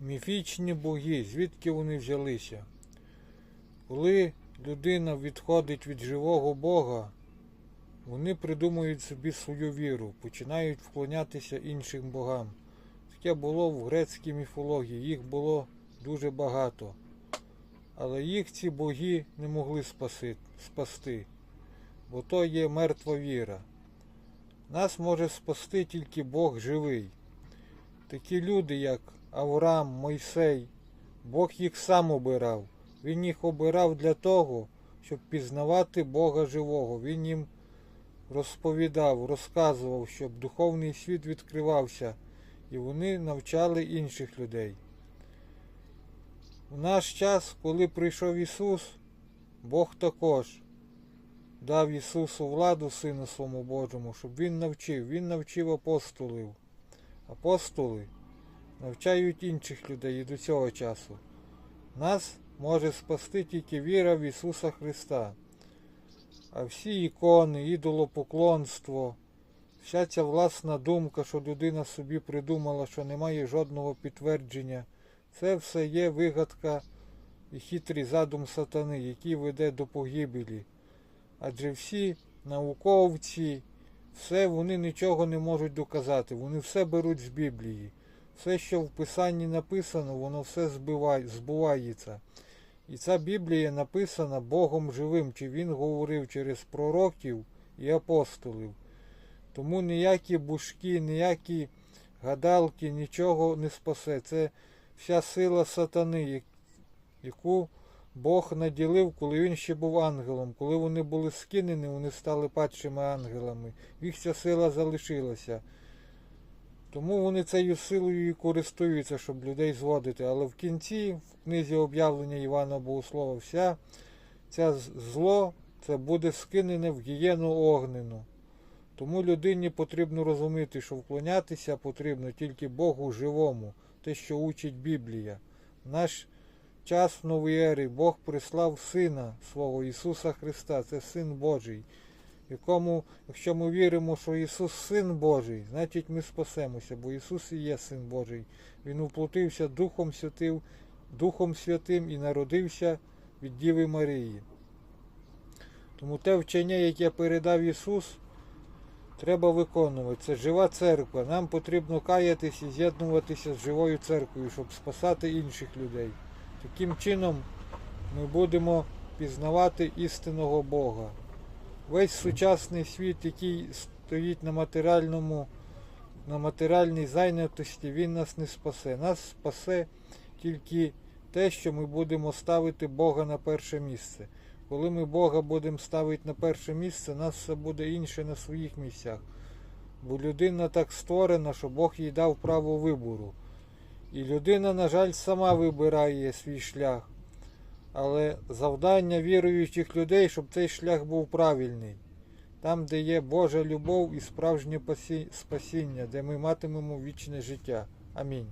Міфічні боги, звідки вони взялися? Коли людина відходить від живого Бога, вони придумують собі свою віру, починають вклонятися іншим богам. Таке було в грецькій міфології, їх було дуже багато. Але їх ці боги не могли спаси, спасти, бо то є мертва віра. Нас може спасти тільки Бог живий. Такі люди, як Авраам, Мойсей, Бог їх сам обирав. Він їх обирав для того, щоб пізнавати Бога живого. Він їм розповідав, розказував, щоб духовний світ відкривався, і вони навчали інших людей. В наш час, коли прийшов Ісус, Бог також дав Ісусу владу Сину Своєму Божому, щоб Він навчив. Він навчив апостолів. Апостоли навчають інших людей і до цього часу. Нас може спасти тільки віра в Ісуса Христа. А всі ікони, ідолопоклонство, вся ця власна думка, що людина собі придумала, що немає жодного підтвердження, це все є вигадка і хитрий задум сатани, який веде до погибелі. Адже всі науковці, все вони нічого не можуть доказати. Вони все беруть з Біблії. Все, що в Писанні написано, воно все збувається. І ця Біблія написана Богом живим, чи Він говорив через пророків і апостолів. Тому ніякі бушки, ніякі гадалки нічого не спасе. Це вся сила сатани, яку Бог наділив, коли він ще був ангелом. Коли вони були скинені, вони стали падшими ангелами. Їх ця сила залишилася. Тому вони цією силою і користуються, щоб людей зводити. Але в кінці, в книзі об'явлення Івана Богослова, вся з- зло це буде скинене в гієну огнену. Тому людині потрібно розуміти, що вклонятися потрібно тільки Богу живому, те, що учить Біблія. В наш час нової ери Бог прислав Сина свого Ісуса Христа, це Син Божий, якому, якщо ми віримо, що Ісус Син Божий, значить ми спасемося, бо Ісус і є Син Божий. Він уплотився Духом Святим, Духом Святим і народився від Діви Марії. Тому те вчення, яке передав Ісус, треба виконувати. Це жива церква. Нам потрібно каятись і з'єднуватися з живою церквою, щоб спасати інших людей. Таким чином ми будемо пізнавати істинного Бога. Весь сучасний світ, який стоїть на матеріальному, на матеріальній зайнятості, він нас не спасе. Нас спасе тільки те, що ми будемо ставити Бога на перше місце. Коли ми Бога будемо ставити на перше місце, нас все буде інше на своїх місцях. Бо людина так створена, що Бог їй дав право вибору. І людина, на жаль, сама вибирає свій шлях. Але завдання віруючих людей, щоб цей шлях був правильний. Там, де є Божа любов і справжнє спасіння, де ми матимемо вічне життя. Амінь.